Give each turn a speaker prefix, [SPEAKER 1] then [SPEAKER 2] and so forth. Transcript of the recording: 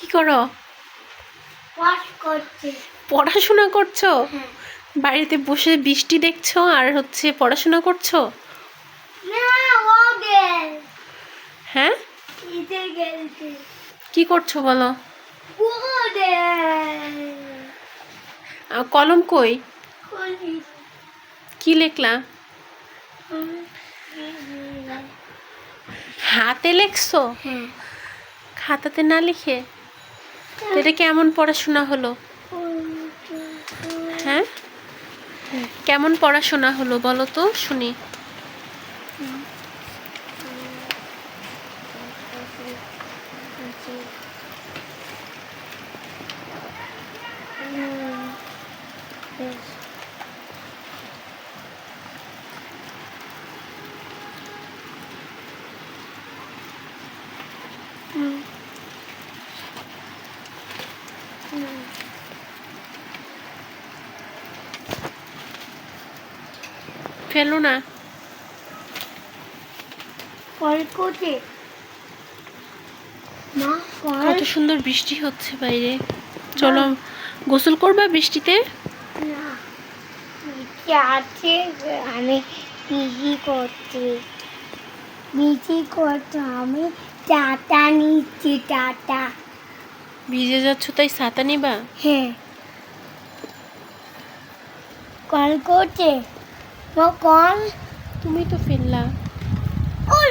[SPEAKER 1] কি করো? পড়াশোনা করছ?
[SPEAKER 2] হ্যাঁ।
[SPEAKER 1] বাড়িতে বসে বৃষ্টি দেখছ আর হচ্ছে পড়াশোনা করছ? হ্যাঁ? কি করছ বলো? কলম কই? কি লিখলা? হাতে লেখছো?
[SPEAKER 2] হ্যাঁ।
[SPEAKER 1] খাতাতে না লিখে? এটা কেমন পড়াশোনা হলো? হ্যাঁ? কেমন পড়াশোনা হলো বলো তো শুনি। ফেলো না। কত সুন্দর বৃষ্টি হচ্ছে বাইরে। চলো গোসল করবা বৃষ্টিতে?
[SPEAKER 2] আছে আমি পিজি করছি। পিজি করতে আমি টাটা নিচ্ছি টাটা
[SPEAKER 1] ভিজে যাচ্ছ তাই ছাতা নিবা?
[SPEAKER 2] হ্যাঁ। কল করছে কল
[SPEAKER 1] তুমি তো ফেললা।
[SPEAKER 2] কল